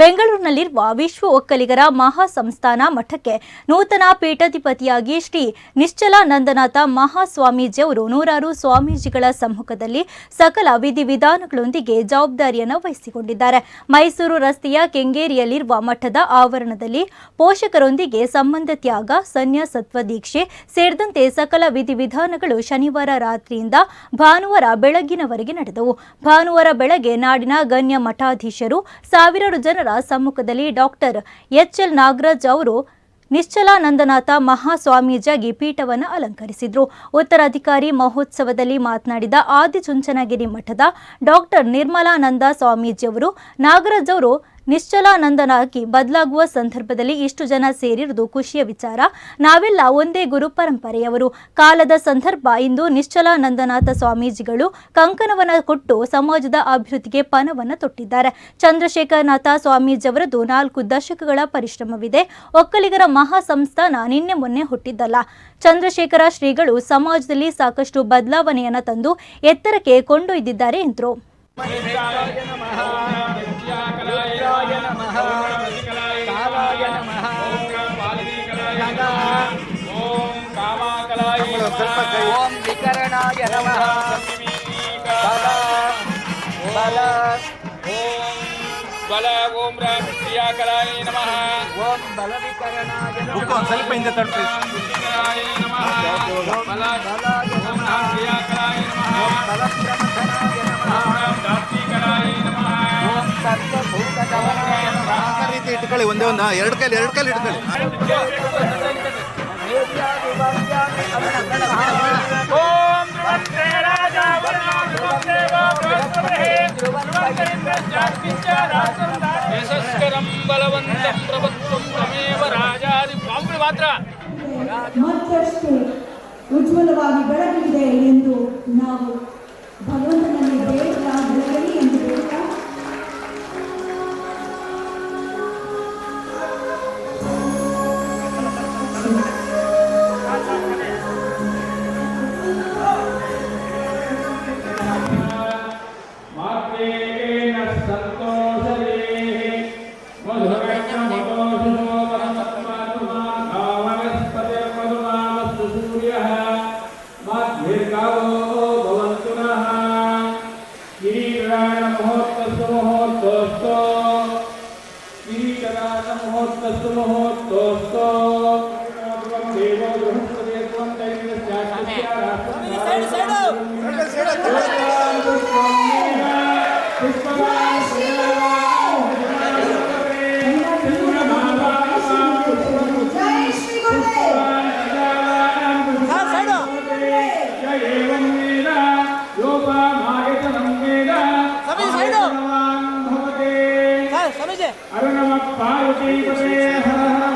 ಬೆಂಗಳೂರಿನಲ್ಲಿರುವ ವಿಶ್ವ ಒಕ್ಕಲಿಗರ ಮಹಾಸಂಸ್ಥಾನ ಮಠಕ್ಕೆ ನೂತನ ಪೀಠಾಧಿಪತಿಯಾಗಿ ಶ್ರೀ ನಿಶ್ಚಲಾನಂದನಾಥ ಮಹಾಸ್ವಾಮೀಜಿಯವರು ನೂರಾರು ಸ್ವಾಮೀಜಿಗಳ ಸಮ್ಮುಖದಲ್ಲಿ ಸಕಲ ವಿಧಿವಿಧಾನಗಳೊಂದಿಗೆ ಜವಾಬ್ದಾರಿಯನ್ನು ವಹಿಸಿಕೊಂಡಿದ್ದಾರೆ. ಮೈಸೂರು ರಸ್ತೆಯ ಕೆಂಗೇರಿಯಲ್ಲಿರುವ ಮಠದ ಆವರಣದಲ್ಲಿ ಪೋಷಕರೊಂದಿಗೆ ಸಂಬಂಧ ತ್ಯಾಗ, ಸನ್ಯಾಸತ್ವ ದೀಕ್ಷೆ ಸೇರಿದಂತೆ ಸಕಲ ವಿಧಿವಿಧಾನಗಳು ಶನಿವಾರ ರಾತ್ರಿಯಿಂದ ಭಾನುವಾರ ಬೆಳಗಿನವರೆಗೆ ನಡೆದವು. ಭಾನುವಾರ ಬೆಳಗ್ಗೆ ನಾಡಿನ ಗಣ್ಯ ಮಠಾಧೀಶರು ಸಾವಿರಾರು ಜನರ ಸಮ್ಮುಖದಲ್ಲಿ ಡಾಕ್ಟರ್ ಎಚ್ ಎಲ್ ನಾಗರಾಜ್ ಅವರು ನಿಶ್ಚಲಾನಂದನಾಥ ಮಹಾಸ್ವಾಮೀಜಿಯಾಗಿ ಪೀಠವನ್ನು ಅಲಂಕರಿಸಿದರು. ಉತ್ತರಾಧಿಕಾರಿ ಮಹೋತ್ಸವದಲ್ಲಿ ಮಾತನಾಡಿದ ಆದಿಚುಂಚನಗಿರಿ ಮಠದ ಡಾಕ್ಟರ್ ನಿರ್ಮಲಾನಂದ ಸ್ವಾಮೀಜಿಯವರು ನಾಗರಾಜ್ ಅವರು ನಿಶ್ಚಲಾನಂದನಾಗಿ ಬದಲಾಗುವ ಸಂದರ್ಭದಲ್ಲಿ ಇಷ್ಟು ಜನ ಸೇರಿರುವುದು ಖುಷಿಯ ವಿಚಾರ. ನಾವೆಲ್ಲ ಒಂದೇ ಗುರು ಪರಂಪರೆಯವರು. ಕಾಲದ ಸಂದರ್ಭ ಇಂದು ನಿಶ್ಚಲಾನಂದನಾಥ ಸ್ವಾಮೀಜಿಗಳು ಕಂಕಣವನ್ನು ಕೊಟ್ಟು ಸಮಾಜದ ಅಭಿವೃದ್ಧಿಗೆ ಪಣವನ್ನು ತೊಟ್ಟಿದ್ದಾರೆ. ಚಂದ್ರಶೇಖರನಾಥ ಸ್ವಾಮೀಜಿಯವರದು ನಾಲ್ಕು ದಶಕಗಳ ಪರಿಶ್ರಮವಿದೆ. ಒಕ್ಕಲಿಗರ ಮಹಾ ಸಂಸ್ಥಾನ ನಿನ್ನೆ ಮೊನ್ನೆ ಹುಟ್ಟಿದ್ದಲ್ಲ. ಚಂದ್ರಶೇಖರ ಶ್ರೀಗಳು ಸಮಾಜದಲ್ಲಿ ಸಾಕಷ್ಟು ಬದಲಾವಣೆಯನ್ನು ತಂದು ಎತ್ತರಕ್ಕೆ ಕೊಂಡೊಯ್ದಿದ್ದಾರೆ ಎಂದರು. ಓಂ ವಿಕರಣಾಯ ನಮಃ. ಬಲ ಬಲ ಓಂ ಬಲ ಓಂ ರಾಮ ಕ್ರಿಯಾಕಲಾಯ ನಮಃ. ಓಂ ಬಲ ವಿಕರಣಾಯ ಬುಕ್ ಒಂದ್ ಸ್ವಲ್ಪ ಹಿಂದೆ ತಟ್ಟಿ ಕ್ರಿಯಾಕಲಾಯ ನಮಃ. ಬಲ ಬಲಾಯ ಓಂ ರಾಮ ಕ್ರಿಯಾಕಲಾಯ ನಮಃ. ಬಲ ಪ್ರಮಥನಾಯ ನಮಃ. ಓಂ ರಾಮ ದಾರ್ತಿಕಲಾಯ ನಮಃ. ಓಂ ಸರ್ವಭೂತಗಮನಾಯ ನಮಃ. ಆ ರೀತಿ ಇಟ್ಕೊಳ್ಳಿ ಒಂದೇ ಒಂದು ಎರಡು ಕೈಲಿ ಎರಡು ಕೈಲಿ ಇಟ್ಕೊಳ್ಳಿ. ಯಶಸ್ಕರಂ ಬಲವಂತಂ ತಮೇವ ರಾಜಾದಿ ಮಾತ್ರ ಮತ್ತಷ್ಟು ಉಜ್ವಲವಾಗಿ ಬೆಳಗಲಿದೆ ಎಂದು ನಾವು ಭಗವಂತನಲ್ಲಿ सूर्यः मद्भिर्गवो भवन्तु नः किरीटाणमहोत्तस्तु महोत्तोस्तो किरीटराणमहोत्तस्तु महोत्तोस्तो देवो बृहस्पते त्वं दैन्यस्यास्य राष्ट्रं ಅರುಣಮ ಪಾರ್ವತಿ ಹರ ಹರ